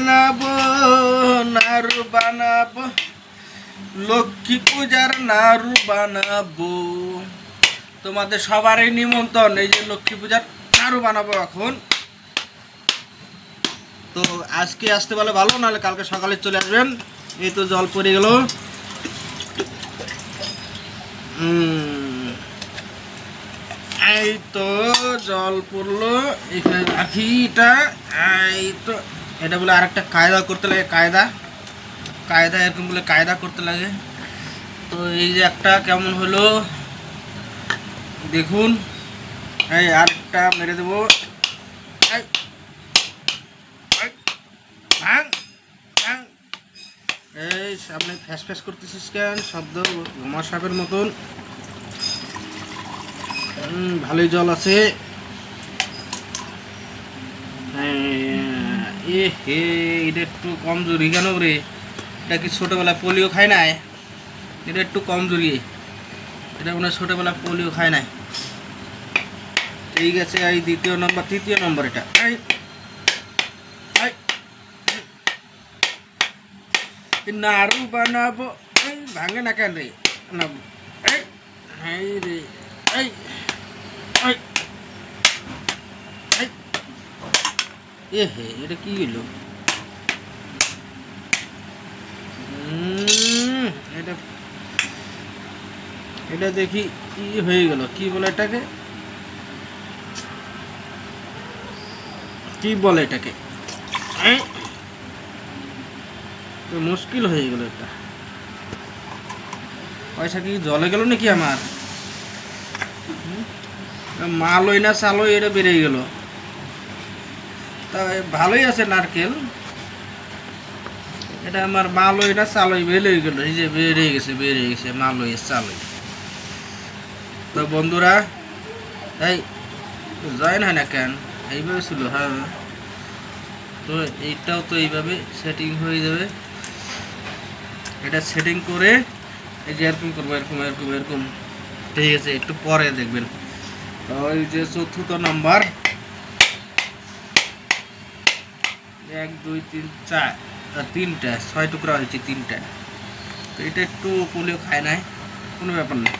বানাবো, নাড়ু বানাবো, লক্ষ্মী পূজার নাড়ু বানাবো। তোমাদের সবারই নিমন্ত্রণ, এই যে লক্ষ্মী পূজার নাড়ু বানাবো এখন। তো আজকে আসতে পারলে ভালো, নাহলে কালকে সকালে চলে আসবেন। এই তো জল পড়ে গেল। এই তো জল পড়ল এখানে রাখি এটা এই তো এটা বলে আরেকটা কায়দা করতে লাগে কায়দা। কায়দা এরকম বলে কায়দা করতে লাগে। তো এই যে একটা কেমন হলো দেখুন। এই আরেকটা মেরে দেবো। এই, সামনে ফ্যাস ফ্যাস করতেছিস কেন? শব্দ ঘুমা সাপের মতন। ভালোই জল আছে। হ্যাঁ, এ হে, এটা একটু কমজোরি কেন রে? এটা কি ছোটোবেলা পোলিও খায় নাই? এটা একটু কমজোরি এটা মনে ছোটোবেলা পোলিও খায় নাই। ঠিক আছে, এই দ্বিতীয় নম্বর, তৃতীয় নম্বর এটা। নাড়ু বানাবো। ভাঙে না কেন রে? রে এই এই এই এ হে এটা কি হলো? এটা এটা দেখি কি হয়ে গেল, কি বলে এটাকে? কি বলে এটাকে? মুশকিল হয়ে গেল এটা। পয়সা কি জলে গেল নাকি আমার? হুম? মালই না চালই এটা বেড়ে গেল। তা ভালোই আছে নারকেল। এটা আমার মালই না চালই বেড়ে গেল। এই যে বেড়ে গেছে বেড়ে গেছে মালই চালই তো বন্ধুরা, এই জয়েন হয় না কেন? এইভাবে ছিল হ্যাঁ। তো এইটাও তো এইভাবে সেটিং হয়ে যাবে। এটা সেটিং করে এই যে এরকম করব, এরকম এরকম এরকম। ঠিক আছে, একটু পরে দেখবেন। তো এই যে চতুর্থ নাম্বার এক, দুই, তিন, চার তিনটা, ছয় টুকরা হয়েছে তিনটা। তো এটা একটু পোলিও খায় নাই, কোনো ব্যাপার না।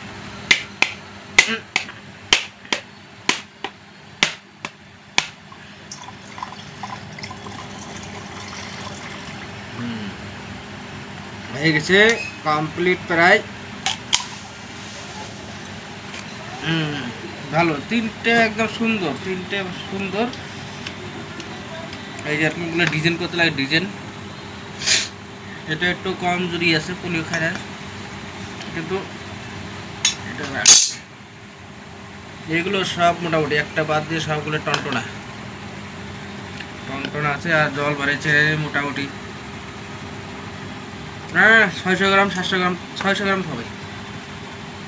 হয়ে গেছে কমপ্লিট প্রায়। ভালো। তিনটে একদম সুন্দর, তিনটে সুন্দর। এই যে এরকমগুলো ডিজাইন করতে লাগে ডিজাইন। এটা একটু কম জুড়ি আছে পোলিও না। কিন্তু এটা। এগুলো সব মোটামুটি, একটা বাদ দিয়ে সবগুলো টনটনা। টনটনা আছে আর জল বাড়িয়েছে মোটামুটি। হ্যাঁ ছয়শো গ্রাম, সাতশো গ্রাম, ছয়শো গ্রাম হবে।